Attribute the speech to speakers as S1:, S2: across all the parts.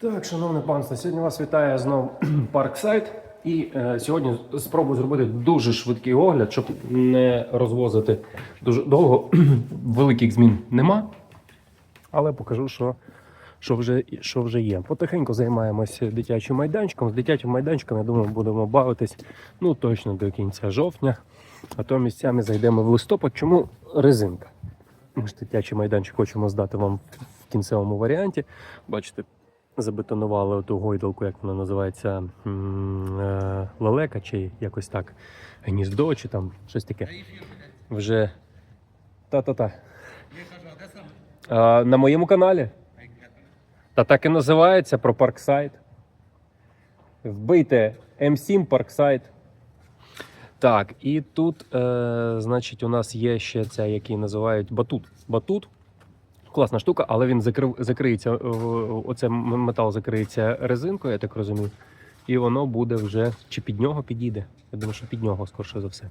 S1: Так, шановне панство, сьогодні вас вітає знов Парксайт. І е, сьогодні спробую зробити дуже швидкий огляд, щоб не розвозити дуже довго. Великих змін нема. Але покажу, що, що, вже, що вже є. Потихеньку займаємося дитячим майданчиком. З дитячим майданчиком, я думаю, будемо бавитись ну, точно до кінця жовтня. А то місцями зайдемо в листопад. Чому резинка? Ми ж дитячий майданчик хочемо здати вам в кінцевому варіанті. Бачите, забетонували ту гойдалку, як вона називається, е, лелека, чи якось так, гніздо, чи там щось таке. Вже та-та-та. На моєму каналі. Та так і називається про парксайт. Вбийте М7 парксайт. Так, і тут, е, значить, у нас є ще ця, який називають батут. Батут. Класна штука, але він закрив, закриється, оце метал закриється резинкою, я так розумію. І воно буде вже чи під нього підійде. Я думаю, що під нього, скорше за все.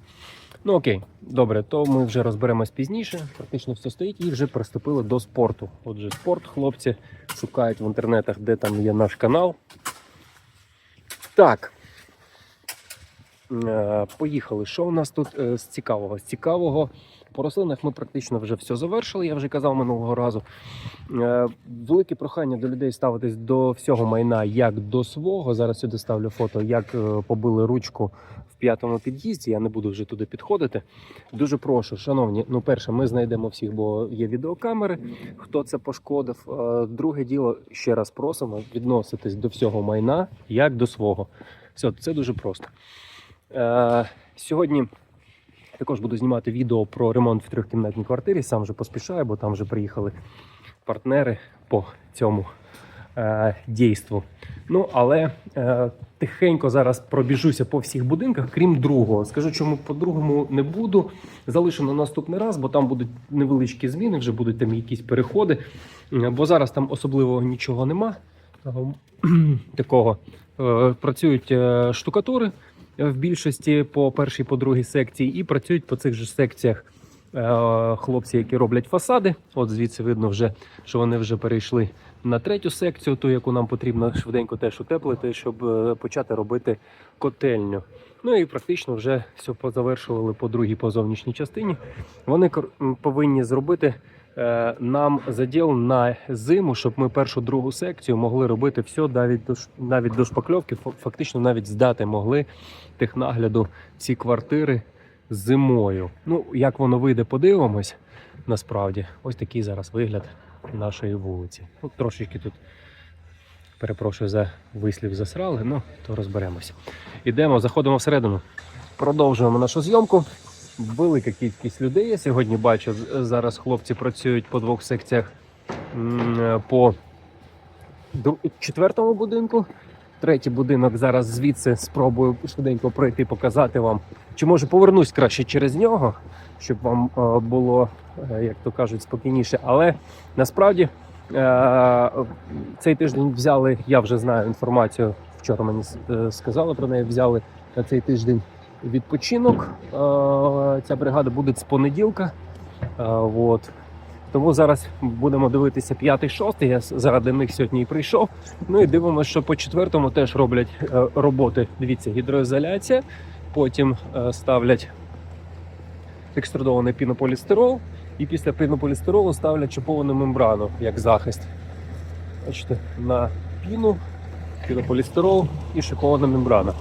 S1: Ну окей, добре, то ми вже розберемось пізніше. Практично все стоїть і вже приступили до спорту. Отже, спорт, хлопці шукають в інтернетах, де там є наш канал. Так. Е, Поїхали. Що у нас тут е, з цікавого? З цікавого по рослинах ми практично вже все завершили, я вже казав минулого разу. Е, Велике прохання до людей ставитись до всього майна як до свого. Зараз сюди ставлю фото, як е, побили ручку в п'ятому під'їзді. Я не буду вже туди підходити. Дуже прошу, шановні. Ну, перше, ми знайдемо всіх, бо є відеокамери. Хто це пошкодив? Е, Друге діло, ще раз просимо відноситись до всього майна як до свого. Все, це дуже просто. Сьогодні також буду знімати відео про ремонт в трьохкімнатній квартирі. Сам вже поспішаю, бо там вже приїхали партнери по цьому е, дійству. Ну, але е, тихенько зараз пробіжуся по всіх будинках, крім другого. Скажу, чому по другому не буду. Залишу на наступний раз, бо там будуть невеличкі зміни, вже будуть там якісь переходи. Е, Бо зараз там особливо нічого нема. Такого Е, працюють е, штукатури в більшості по першій, по другій секції, і працюють по цих же секціях е, хлопці, які роблять фасади. От звідси видно вже, що вони вже перейшли на третю секцію, ту, яку нам потрібно швиденько теж утеплити, щоб е, почати робити котельню. Ну і практично вже все позавершували по другій по зовнішній частині. Вони повинні зробити нам заділ на зиму, щоб ми першу другу секцію могли робити все навіть до навіть до шпакльовки, фа- фактично навіть здати могли технагляду ці квартири зимою. Ну, як воно вийде, подивимось. Насправді, ось такий зараз вигляд нашої вулиці. Ну, трошечки тут перепрошую за вислів засрали, ну то розберемося. Ідемо, заходимо всередину. Продовжуємо нашу зйомку. Велика кількість людей. Я сьогодні бачу. Зараз хлопці працюють по двох секціях по четвертому будинку. Третій будинок зараз звідси спробую швиденько пройти, показати вам. Чи може повернусь краще через нього, щоб вам е, було, е, як то кажуть, спокійніше. Але насправді е, цей тиждень взяли, я вже знаю інформацію. Вчора мені сказали про неї. Взяли на цей тиждень відпочинок. Е, Ця бригада буде з понеділка. Е, От. Тому зараз будемо дивитися п'ятий, шостий. Я заради них сьогодні і прийшов. Ну і дивимося, що по четвертому теж роблять е, роботи. Дивіться, гідроізоляція. Потім ставлять екструдований пінополістирол. І після пінополістиролу ставлять чіповану мембрану як захист. Бачите, на піну, пінополістирол і шипована мембрана.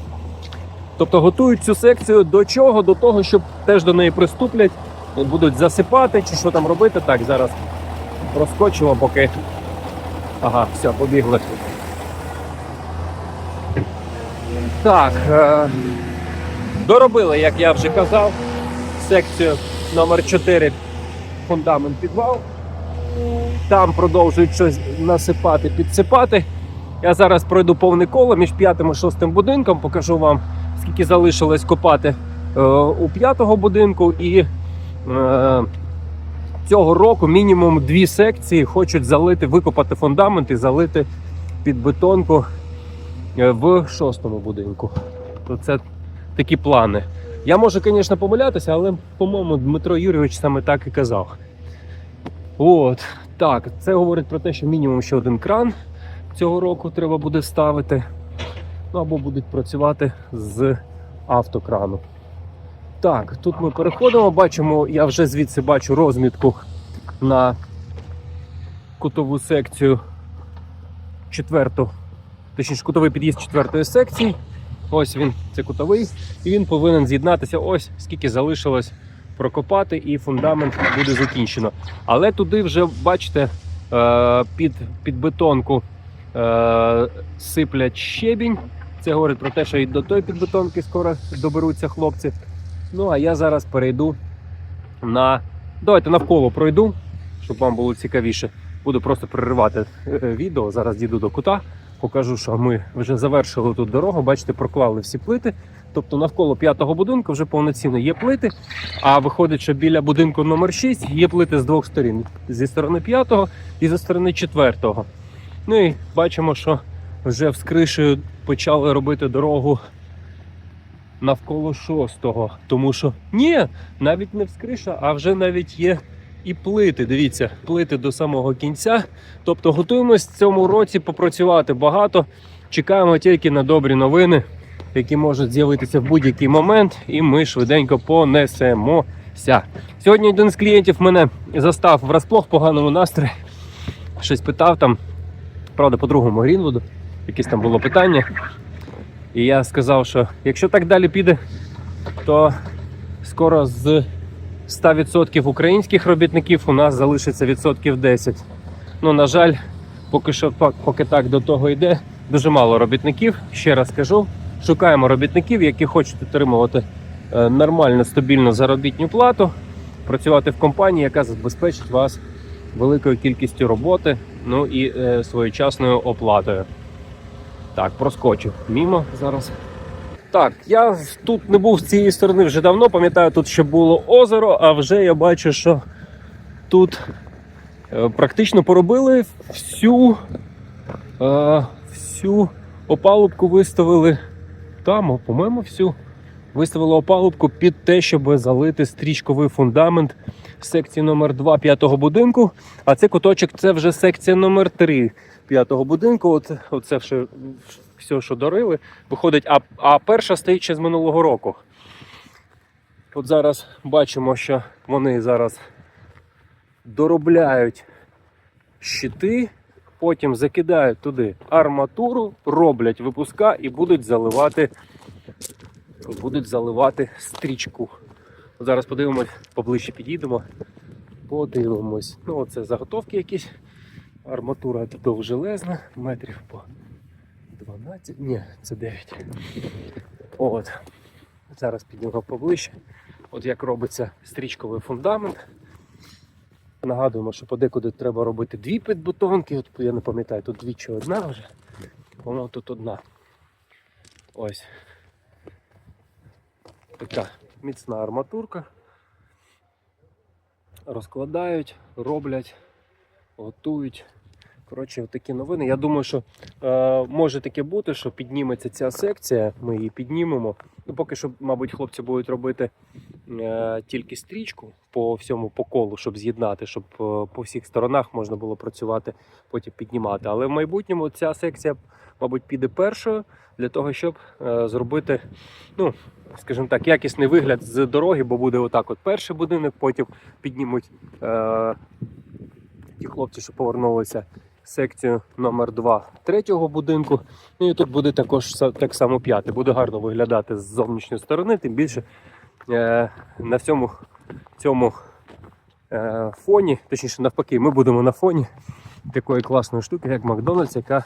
S1: Тобто готують цю секцію до чого? До того, щоб теж до неї приступлять, будуть засипати чи що там робити. Так, зараз розкочимо, поки. Ага, все, побігли. Так. Е... Доробили, як я вже казав, секцію номер 4 фундамент підвал. Там продовжують щось насипати, підсипати. Я зараз пройду повне коло між п'ятим і шостим будинком, покажу вам, скільки залишилось копати е, у п'ятого будинку. І е, цього року мінімум дві секції хочуть залити, викопати фундамент і залити під бетонку е, в шостому будинку. То це такі плани. Я можу, звісно, помилятися, але, по-моєму, Дмитро Юрійович саме так і казав. От, так, це говорить про те, що мінімум ще один кран цього року треба буде ставити. Ну або будуть працювати з автокрану. Так, тут ми переходимо, бачимо, я вже звідси бачу розмітку на кутову секцію четверту, точніше кутовий під'їзд четвертої секції. Ось він, це кутовий, і він повинен з'єднатися. Ось скільки залишилось прокопати, і фундамент буде закінчено. Але туди вже бачите, е, під, під бетонку сиплять щебінь. Це говорить про те, що і до тої підбетонки скоро доберуться хлопці. Ну а я зараз перейду на. Давайте навколо пройду, щоб вам було цікавіше. Буду просто переривати е, відео. Зараз дійду до кута. Покажу, що ми вже завершили тут дорогу. Бачите, проклали всі плити. Тобто навколо п'ятого будинку вже повноцінно є плити. А виходить, що біля будинку номер 6 є плити з двох сторін: зі сторони п'ятого і зі сторони четвертого. Ну і бачимо, що вже з кришею почали робити дорогу навколо шостого. Тому що ні, навіть не вскриша, а вже навіть є і плити. Дивіться, плити до самого кінця. Тобто готуємось в цьому році попрацювати багато. Чекаємо тільки на добрі новини, які можуть з'явитися в будь-який момент, і ми швиденько понесемося. Сьогодні один з клієнтів мене застав врасплох в поганому настрої. Щось питав там, правда, по другому Грінвуду, якесь там було питання. І я сказав, що якщо так далі піде, то скоро з 100% українських робітників у нас залишиться відсотків 10. Ну, на жаль, поки що поки так до того йде, дуже мало робітників. Ще раз кажу, шукаємо робітників, які хочуть отримувати е, нормальну, стабільну заробітну плату, працювати в компанії, яка забезпечить вас великою кількістю роботи, ну і е, своєчасною оплатою. Так, проскочив мімо зараз. Так, я тут не був з цієї сторони вже давно. Пам'ятаю, тут ще було озеро, а вже я бачу, що тут е, практично поробили всю, е, всю опалубку виставили там, по-моєму, всю. Виставили опалубку під те, щоб залити стрічковий фундамент секції номер 2 п'ятого будинку. А це куточок це вже секція номер 3 п'ятого будинку. От, оце все, все, що дорили, виходить, а, а перша стоїть ще з минулого року. От зараз бачимо, що вони зараз доробляють щити, потім закидають туди арматуру, роблять випуска і будуть заливати, будуть заливати стрічку. Зараз подивимось, поближче підійдемо. Подивимось. Ну, оце заготовки якісь. Арматура довжелезна, метрів по 12. Ні, це 9. От. Зараз підійдемо поближче. От як робиться стрічковий фундамент. Нагадуємо, що подекуди треба робити дві підбетонки. От я не пам'ятаю, тут дві чи одна вже. Воно тут одна. Ось. Така міцна арматурка. Розкладають, роблять, готують. Коротше, такі новини. Я думаю, що е, може таке бути, що підніметься ця секція, ми її піднімемо. Ну, поки що, мабуть, хлопці будуть робити е, тільки стрічку по всьому по колу, щоб з'єднати, щоб е, по всіх сторонах можна було працювати, потім піднімати. Але в майбутньому ця секція, мабуть, піде першою для того, щоб е, зробити, ну, скажімо так, якісний вигляд з дороги, бо буде отак: от перший будинок, потім піднімуть е, ті хлопці, що повернулися. Секцію номер 2 третього будинку. Ну і тут буде також так само п'ятий. Буде гарно виглядати з зовнішньої сторони, тим більше е, на всьому цьому е, фоні, точніше навпаки, ми будемо на фоні такої класної штуки, як Макдональдс, яка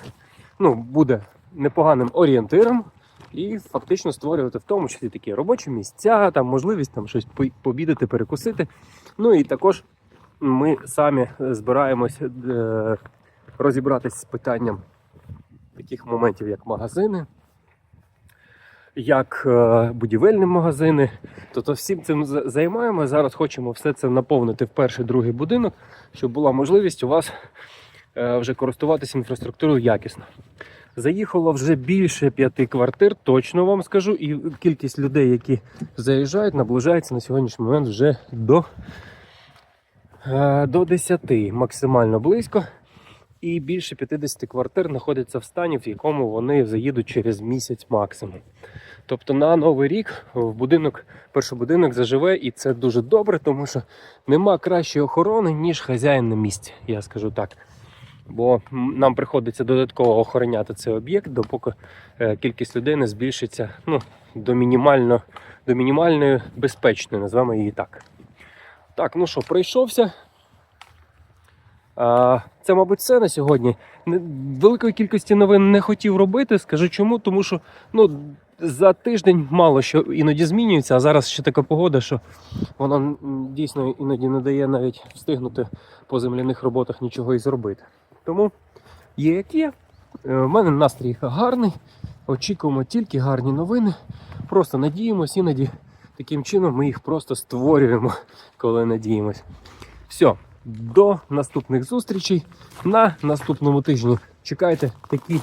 S1: ну, буде непоганим орієнтиром і фактично створювати в тому числі такі робочі місця, там можливість там щось по- пообідати, перекусити. Ну і також ми самі збираємось е, розібратися з питанням таких моментів, як магазини, як е, будівельні магазини. Тобто всім цим займаємо. Зараз хочемо все це наповнити в перший другий будинок, щоб була можливість у вас е, вже користуватися інфраструктурою якісно. Заїхало вже більше п'яти квартир, точно вам скажу, і кількість людей, які заїжджають, наближається на сьогоднішній момент вже до, е, до 10, максимально близько. І більше 50 квартир знаходяться в стані, в якому вони заїдуть через місяць максимум. Тобто на новий рік в будинок, перший будинок заживе, і це дуже добре, тому що нема кращої охорони, ніж хазяїн на місці, я скажу так. Бо нам приходиться додатково охороняти цей об'єкт, допоки е, кількість людей не збільшиться ну, до, мінімально, до мінімальної безпечної, назвемо її так. Так, ну що, пройшовся. Це, мабуть, все на сьогодні. Великої кількості новин не хотів робити. Скажу чому, тому що ну, за тиждень мало що іноді змінюється, а зараз ще така погода, що вона дійсно іноді не дає навіть встигнути по земляних роботах нічого і зробити. Тому є як є. Е, У мене настрій гарний. Очікуємо тільки гарні новини. Просто надіємось, іноді таким чином ми їх просто створюємо, коли надіємось. Все, до наступних зустрічей на наступному тижні. Чекайте, такі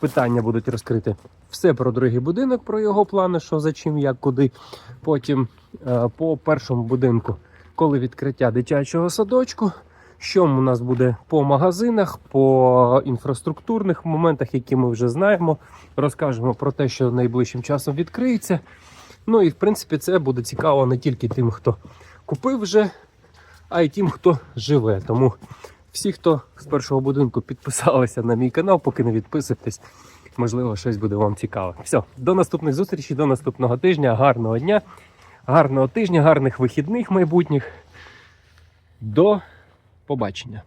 S1: питання будуть розкриті. Все про другий будинок, про його плани, що за чим, як, куди. Потім е, по першому будинку, коли відкриття дитячого садочку. Що у нас буде по магазинах, по інфраструктурних моментах, які ми вже знаємо. Розкажемо про те, що найближчим часом відкриється. Ну і в принципі це буде цікаво не тільки тим, хто купив вже, а й тим, хто живе. Тому всі, хто з першого будинку підписалися на мій канал, поки не підписуєтесь, можливо, щось буде вам цікаве. Все, до наступних зустрічей, до наступного тижня. Гарного дня, гарного тижня, гарних вихідних майбутніх. До побачення.